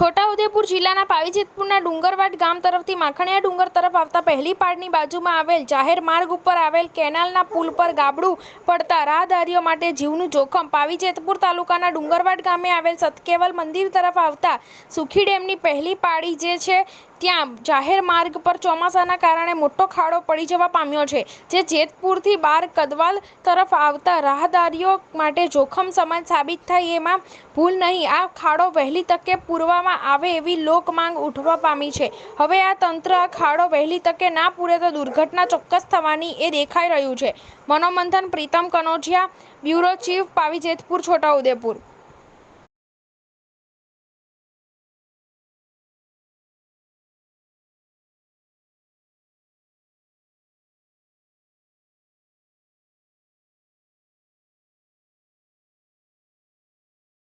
છોટાઉદેપુર જિલ્લાના પાવીજેતપુરના ડુંગરવાડ ગામ તરફથી માખણીયા ડુંગર તરફ આવતા પહેલી પાડની બાજુમાં આવેલ જાહેર માર્ગ ઉપર આવેલ કેનાલના પુલ પર ગાબડું પડતા રાહદારીઓ માટે જીવનું જોખમ. પાવીજેતપુર તાલુકાના ડુંગરવાડ ગામે આવેલ સતકેવલ મંદિર તરફ આવતા સુખી ડેમની પહેલી પાડી જે છે ત્યાં જાહેર માર્ગ પર ચોમાસાના કારણે મોટો ખાડો પડી જવા પામ્યો છે, જે જેતપુરથી બાર કદવાલ તરફ આવતા રાહદારીઓ માટે જોખમ સમાન સાબિત થાય એમાં ભૂલ નહીં. આ ખાડો વહેલી તકે પૂરવામાં આવે એવી લોક માંગ ઉઠવા પામી છે. હવે આ તંત્ર આ ખાડો વહેલી તકે ના પૂરે તો દુર્ઘટના ચોક્કસ થવાની એ દેખાઈ રહ્યું છે. Manomanthan Pritam Kanojiya, bureau chief Pavi Jetpur, Chhotaudepur.